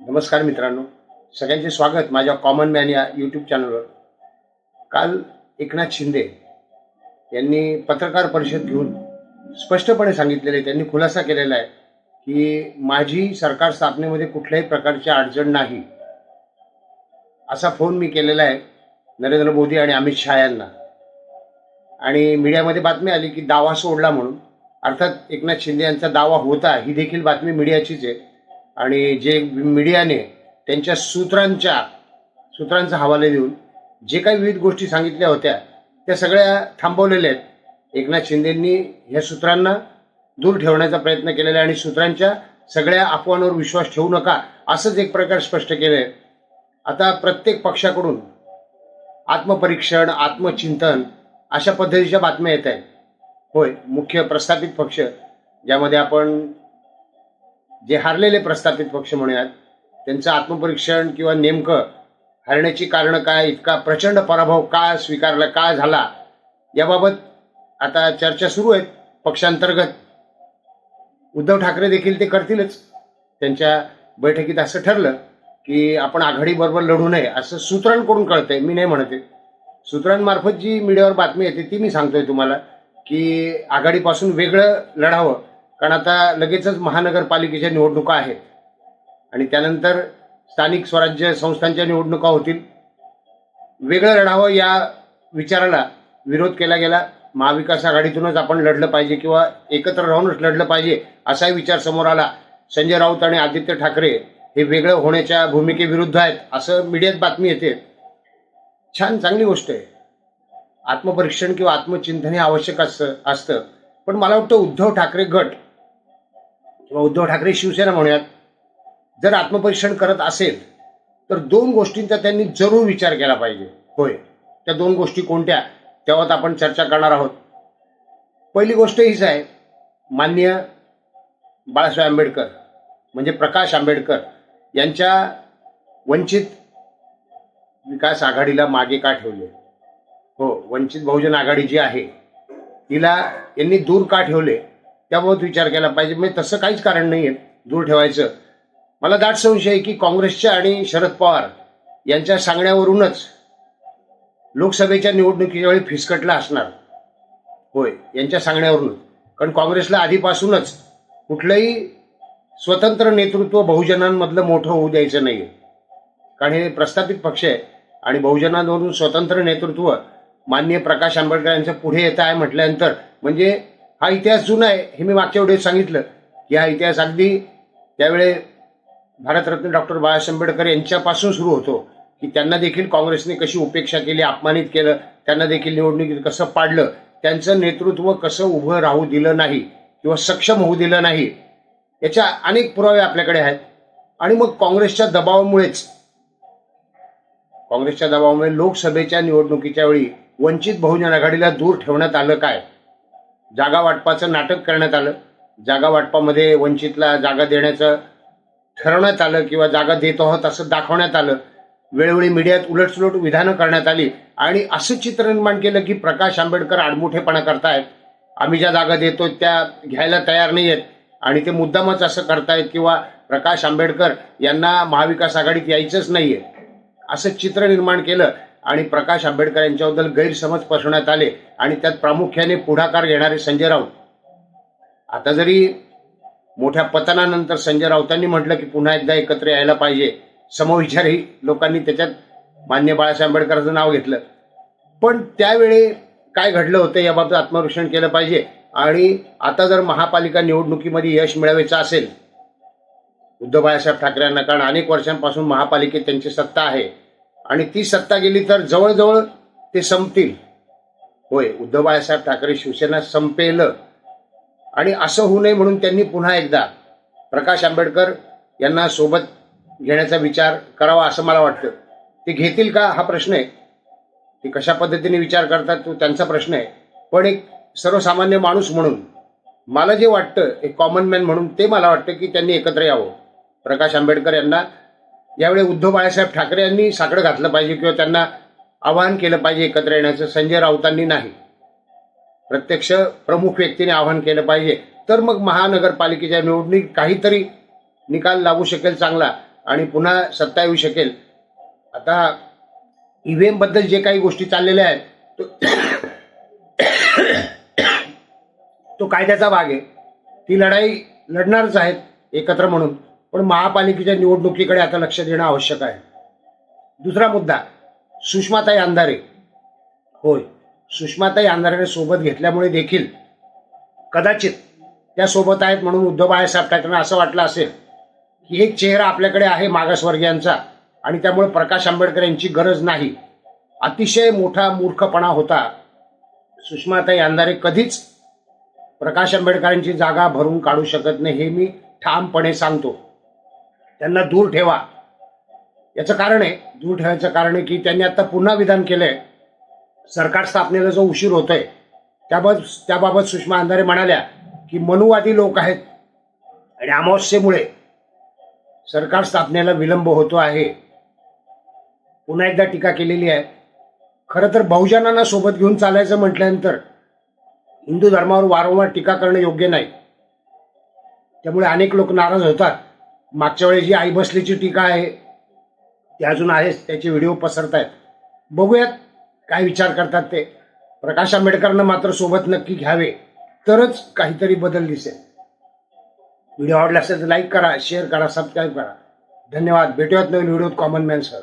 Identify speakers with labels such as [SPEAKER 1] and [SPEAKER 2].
[SPEAKER 1] नमस्कार मित्रांनो. सगळ्यांचे स्वागत माझ्या कॉमन मॅन या यूट्यूब चॅनलवर काल एकनाथ शिंदे यांनी पत्रकार परिषद घेऊन स्पष्टपणे सांगितलेले आहे, त्यांनी खुलासा केलेला आहे की माझी सरकार स्थापनेमध्ये कुठल्याही प्रकारची अडचण नाही. असा फोन मी केलेला आहे नरेंद्र मोदी आणि अमित शहा यांना. आणि मीडियामध्ये बातमी आली की दावा सोडला म्हणून. अर्थात एकनाथ शिंदे यांचा दावा होता ही देखील बातमी मीडियाचीच आहे. आणि जे मीडियाने त्यांच्या सूत्रांच्या सूत्रांचा हवाले देऊन जे काही विविध गोष्टी सांगितल्या होत्या त्या सगळ्या थांबवलेल्या आहेत. एकनाथ शिंदेंनी ह्या सूत्रांना दूर ठेवण्याचा प्रयत्न केलेला आहे आणि सूत्रांच्या सगळ्या अफवांवर विश्वास ठेवू नका असंच एक प्रकार स्पष्ट केलं आहे आता प्रत्येक पक्षाकडून आत्मपरीक्षण आत्मचिंतन अशा पद्धतीच्या बातम्या येत आहेत. होय मुख्य प्रस्थापित पक्ष ज्यामध्ये आपण जे हारलेले प्रस्थापित पक्ष म्हणूयात त्यांचं आत्मपरीक्षण किंवा नेमकं हरण्याची कारणं काय इतका प्रचंड पराभव का स्वीकारला का झाला याबाबत आता चर्चा सुरू आहेत. पक्षांतर्गत उद्धव ठाकरे देखील ते करतीलच. त्यांच्या बैठकीत असं ठरलं की आपण आघाडीबरोबर लढू नये असं सूत्रांकडून कळतंय मी नाही म्हणते सूत्रांमार्फत जी मीडियावर बातमी येते ती मी सांगतोय तुम्हाला की आघाडीपासून वेगळं लढावं कारण आता लगेचच महानगरपालिकेच्या निवडणुका आहेत. आणि त्यानंतर स्थानिक स्वराज्य संस्थांच्या निवडणुका होतील. वेगळं लढावं या विचाराला विरोध केला गेला. महाविकास आघाडीतूनच आपण लढलं पाहिजे किंवा एकत्र राहूनच लढलं पाहिजे असाही विचार समोर आला. संजय राऊत आणि आदित्य ठाकरे हे वेगळं होण्याच्या भूमिकेविरुद्ध आहेत असं मीडियात बातमी येते. छान चांगली गोष्ट आहे. आत्मपरीक्षण किंवा आत्मचिंतन हे आवश्यक असतं असतं. पण मला वाटतं उद्धव ठाकरे गट किंवा उद्धव ठाकरे शिवसेना म्हणूयात जर आत्मपरीक्षण करत असेल तर दोन गोष्टींचा त्यांनी जरूर विचार केला पाहिजे. होय. त्या दोन गोष्टी कोणत्या? त्यावर आपण चर्चा करणार आहोत. पहिली गोष्ट हीच आहे मान्य बाळासाहेब आंबेडकर म्हणजे प्रकाश आंबेडकर यांच्या वंचित विकास आघाडीला मागे का ठेवले? हो वंचित बहुजन आघाडी जी आहे तिला यांनी दूर का ठेवले? त्याबाबत विचार केला पाहिजे. म्हणजे तसं काहीच कारण नाही आहे दूर ठेवायचं. मला दाट संशय आहे की काँग्रेसच्या आणि शरद पवार यांच्या सांगण्यावरूनच लोकसभेच्या निवडणुकीच्या वेळी फिसकटला असणार. होय यांच्या सांगण्यावरून. कारण काँग्रेसला आधीपासूनच कुठलंही स्वतंत्र नेतृत्व बहुजनांमधलं मोठं होऊ द्यायचं नाही कारण हे प्रस्थापित पक्ष आहे आणि बहुजनांवरून स्वतंत्र नेतृत्व माननीय प्रकाश आंबेडकर यांचं पुढे येत आहे म्हटल्यानंतर म्हणजे हा इतिहास जुना आहे हे मी मागच्या वेळेस सांगितलं. की हा इतिहास अगदी त्यावेळे भारतरत्न डॉक्टर बाबासाहेब आंबेडकर यांच्यापासून सुरू होतो. की त्यांना देखील काँग्रेसने कशी उपेक्षा केली अपमानित केलं त्यांना देखील निवडणुकीत कसं पाडलं त्यांचं नेतृत्व कसं उभं राहू दिलं नाही किंवा सक्षम होऊ दिलं नाही याच्या अनेक पुरावे आपल्याकडे आहेत. आणि मग काँग्रेसच्या दबावामुळेच काँग्रेसच्या दबावामुळे लोकसभेच्या निवडणुकीच्या वेळी वंचित बहुजन आघाडीला दूर ठेवण्यात आलं काय? जागा वाटपाचं नाटक करण्यात आलं. जागा वाटपामध्ये वंचितला जागा देण्याचं ठरवण्यात आलं किंवा जागा देत आहोत असं दाखवण्यात आलं. वेळोवेळी मीडियात उलटसुलट विधानं करण्यात आली. आणि असं चित्र निर्माण केलं की प्रकाश आंबेडकर आडमुठेपणा करतायत. आम्ही ज्या जागा देतो त्या घ्यायला तयार नाही आहेत आणि ते मुद्दामच असं करतायत किंवा प्रकाश आंबेडकर यांना महाविकास आघाडीत यायचंच नाहीये. असं चित्र निर्माण केलं आणि प्रकाश आंबेडकर यांच्याबद्दल गैरसमज पसरवण्यात आले आणि त्यात प्रामुख्याने पुढाकार घेणारे संजय राऊत. आता जरी मोठ्या पतनानंतर संजय राऊतांनी म्हटलं की पुन्हा एकदा एकत्र यायला पाहिजे समविचारी लोकांनी त्याच्यात मान्य बाळासाहेब आंबेडकरांचं नाव घेतलं. पण त्यावेळी काय घडलं होतं याबाबत आत्मरक्षण केलं पाहिजे आणि आता जर महापालिका निवडणुकीमध्ये यश मिळवायचं असेल उद्धव बाळासाहेब ठाकरे यांना कारण अनेक वर्षांपासून महापालिकेत त्यांची सत्ता आहे आणि ती सत्ता गेली तर जवळजवळ ते संपतील. होय उद्धव बाळासाहेब ठाकरे शिवसेना संपेल. आणि असं होऊ नये म्हणून त्यांनी पुन्हा एकदा प्रकाश आंबेडकर यांना सोबत घेण्याचा विचार करावा असं मला वाटतं. ते घेतील का? हा प्रश्न आहे. ते कशा पद्धतीने विचार करतात तो त्यांचा प्रश्न आहे. पण एक सर्वसामान्य माणूस म्हणून मला जे वाटतं एक कॉमन मॅन म्हणून ते मला वाटतं की त्यांनी एकत्र यावं. प्रकाश आंबेडकर यांना यावेळी उद्धव बाळासाहेब ठाकरे यांनी साकडं घातलं पाहिजे किंवा त्यांना आवाहन केलं पाहिजे एकत्र येण्याचं. संजय राऊतांनी नाही. प्रत्यक्ष प्रमुख व्यक्तीने आवाहन केलं पाहिजे. तर मग महानगरपालिकेच्या निवडणूक काहीतरी निकाल लागू शकेल चांगला आणि पुन्हा सत्ता येऊ शकेल. आता ईव्हीएम जे काही गोष्टी चाललेल्या आहेत तो तो कायद्याचा भाग आहे. ती लढाई लढणारच आहेत एकत्र म्हणून. पण महापालिकेच्या निवडणुकीकडे आता लक्ष देणं आवश्यक आहे. दुसरा मुद्दा सुषमाताई अंधारे. होय सुषमाताई अंधारेने सोबत घेतल्यामुळे देखील कदाचित त्या सोबत आहेत म्हणून उद्धव बाळासाहेब ठाकरेंना असं वाटलं असेल की एक चेहरा आपल्याकडे आहे मागासवर्गीयांचा आणि त्यामुळे प्रकाश आंबेडकर यांची गरज नाही. अतिशय मोठा मूर्खपणा होता सुषमाताई अंधारे कधीच प्रकाश आंबेडकरांची जागा भरून काढू शकत नाही हे मी ठामपणे सांगतो. त्यांना दूर ठेवा. याचं कारण आहे दूर ठेवायचं कारण आहे की त्यांनी आता पुन्हा विधान केलंय. सरकार स्थापनेला जो उशीर होतोय त्याबाबत त्याबाबत सुषमा अंधारे म्हणाल्या की मनुवादी लोक आहेत. आणि अमावस्येमुळे सरकार स्थापनेला विलंब होतो आहे. पुन्हा एकदा टीका केलेली आहे. खरं तर बहुजनांना सोबत घेऊन चालायचं म्हटल्यानंतर हिंदू धर्मावर वारंवार टीका करणं योग्य नाही. त्यामुळे अनेक लोक नाराज होतात. मागच्या वेळी जी आई बसलीची टीका आहे ती अजून आहेच त्याचे व्हिडिओ पसरत आहेत बघूयात काय विचार करतात ते. प्रकाश आंबेडकरनं मात्र सोबत नक्की घ्यावे तरच काहीतरी बदल दिसेल. व्हिडिओ आवडला असेल तर लाईक करा शेअर करा सबस्क्राईब करा. धन्यवाद. भेटूयात नवीन व्हिडिओत कॉमन मॅन सर.